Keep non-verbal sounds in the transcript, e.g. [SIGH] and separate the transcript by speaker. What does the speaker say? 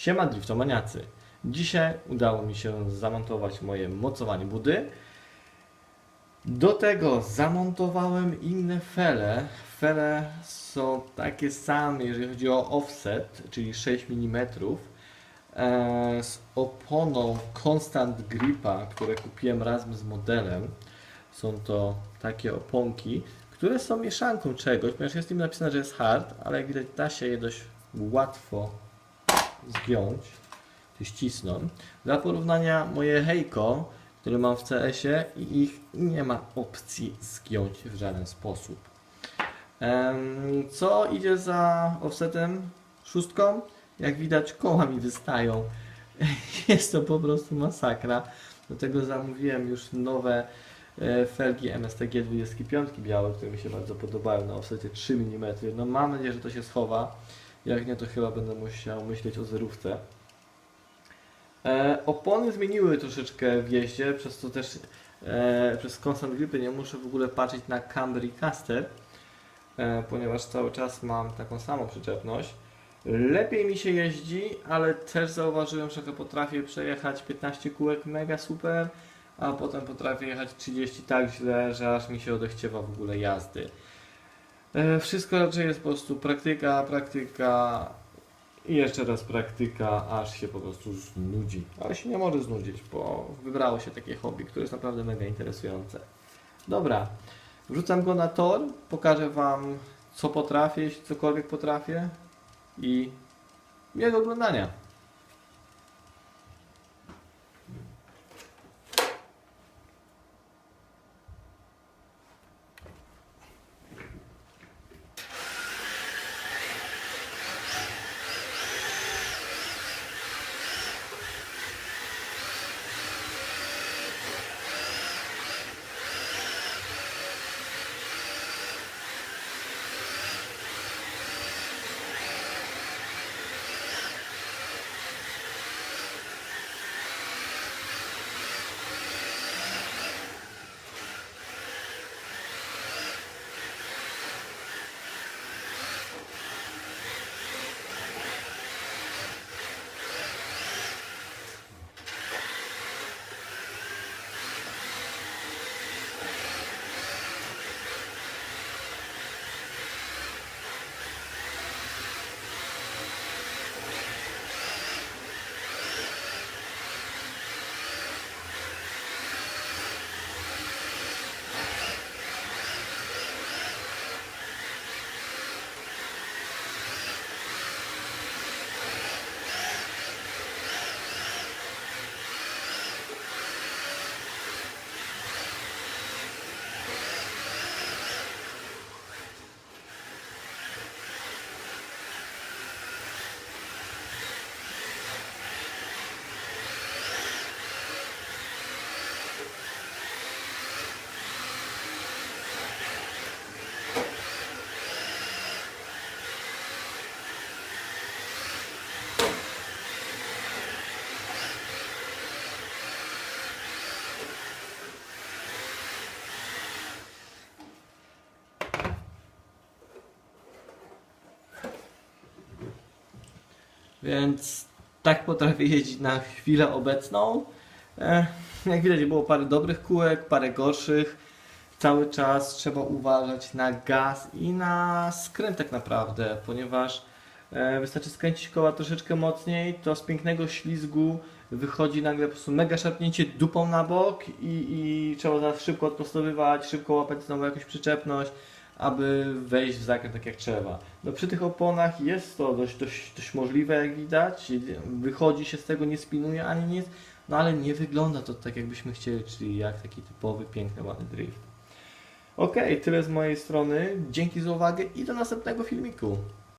Speaker 1: Siema driftomaniacy. Dzisiaj udało mi się zamontować moje mocowanie budy. Do tego zamontowałem inne fele. Fele są takie same, jeżeli chodzi o offset, czyli 6 mm. e, Z oponą Constant Gripa, które kupiłem razem z modelem. Są to takie oponki, które są mieszanką czegoś, ponieważ jest im napisane, że jest hard, ale jak widać da się je dość łatwo zgiąć, czy ścisnąć. Dla porównania moje Heiko, które mam w CS-ie i ich nie ma opcji zgiąć w żaden sposób. Co idzie za offsetem szóstką? Jak widać koła mi wystają. [LAUGHS] Jest to po prostu masakra. Do tego zamówiłem już nowe e, felgi MSTG 25 białe, które mi się bardzo podobają na offsecie 3 mm. No mam nadzieję, że to się schowa. Jak nie, to chyba będę musiał myśleć o zerówce. E, opony zmieniły troszeczkę w jeździe, przez co też e, przez Constant Gripy nie muszę w ogóle patrzeć na camber i caster, e, ponieważ cały czas mam taką samą przyczepność. Lepiej mi się jeździ, ale też zauważyłem, że potrafię przejechać 15 kółek mega super, a potem potrafię jechać 30 tak źle, że aż mi się odechciewa w ogóle jazdy. E, Wszystko raczej jest po prostu praktyka, praktyka i jeszcze raz praktyka, aż się po prostu znudzi. Ale się nie może znudzić, bo wybrało się takie hobby, które jest naprawdę mega interesujące. Dobra, wrzucam go na tor, pokażę Wam co potrafię, jeśli cokolwiek potrafię i miłego oglądania. Więc tak potrafię jeździć na chwilę obecną. E, jak widać było parę dobrych kółek, parę gorszych. Cały czas trzeba uważać na gaz i na skręt tak naprawdę, ponieważ e, wystarczy skręcić koła troszeczkę mocniej, to z pięknego ślizgu wychodzi nagle po prostu mega szarpnięcie dupą na bok i, i trzeba szybko odprostowywać, szybko łapać znowu jakąś przyczepność, aby wejść w zakręt tak jak trzeba. No przy tych oponach jest to dość, dość, dość możliwe jak widać, wychodzi się z tego, nie spinuje ani nic, no ale nie wygląda to tak jakbyśmy chcieli, czyli jak taki typowy, piękny, ładny drift. Okej, tyle z mojej strony. Dzięki za uwagę i do następnego filmiku.